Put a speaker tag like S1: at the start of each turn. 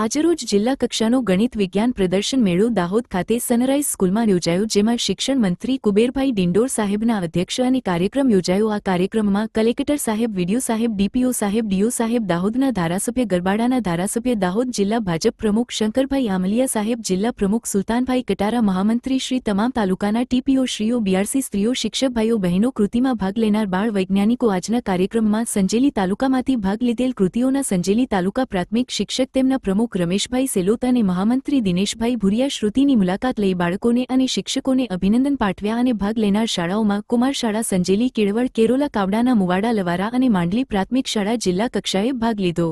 S1: આજરોજ જિલ્લા કક્ષાનો ગણિત વિજ્ઞાન પ્રદર્શન મેળો દાહોદ ખાતે સનરાઇઝ સ્કૂલમાં યોજાયો, જેમાં શિક્ષણ મંત્રી કુબેરભાઈ ડિંડોર સાહેબના અધ્યક્ષ અને કાર્યક્રમ યોજાયો. આ કાર્યક્રમમાં કલેક્ટર સાહેબ વીડિયો સાહેબ, ડીપીઓ સાહેબ, ડીઓ સાહેબ, દાહોદના ધારાસભ્ય ગરબાડાના ધારાસભ્ય, દાહોદ જિલ્લા ભાજપ પ્રમુખ શંકરભાઈ આમલિયા સાહેબ, જિલ્લા પ્રમુખ સુલતાનભાઈ કટારા, મહામંત્રી શ્રી તમામ તાલુકાના ટીપીઓ શ્રીઓ, બીઆરસી સ્ત્રીઓ, શિક્ષક ભાઈઓ, બહેનો કૃતિમાં ભાગ લેનાર બાળ વૈજ્ઞાનિકો આજના કાર્યક્રમમાં સંજેલી તાલુકામાંથી ભાગ લીધેલ કૃતિઓના સંજેલી તાલુકા પ્રાથમિક શિક્ષક તેમના પ્રમુખ રમેશભાઈ સેલોત અને મહામંત્રી દિનેશભાઈ ભુરિયા શ્રુતિની મુલાકાત લઈ બાળકોને અને શિક્ષકોને અભિનંદન પાઠવ્યા અને ભાગ લેનાર શાળાઓમાં કુમાર શાળા સંજેલી કેળવળ કેરોલા કાવડાના મુવાડા લવારા અને માંડલી પ્રાથમિક શાળા જિલ્લા કક્ષાએ ભાગ લીધો.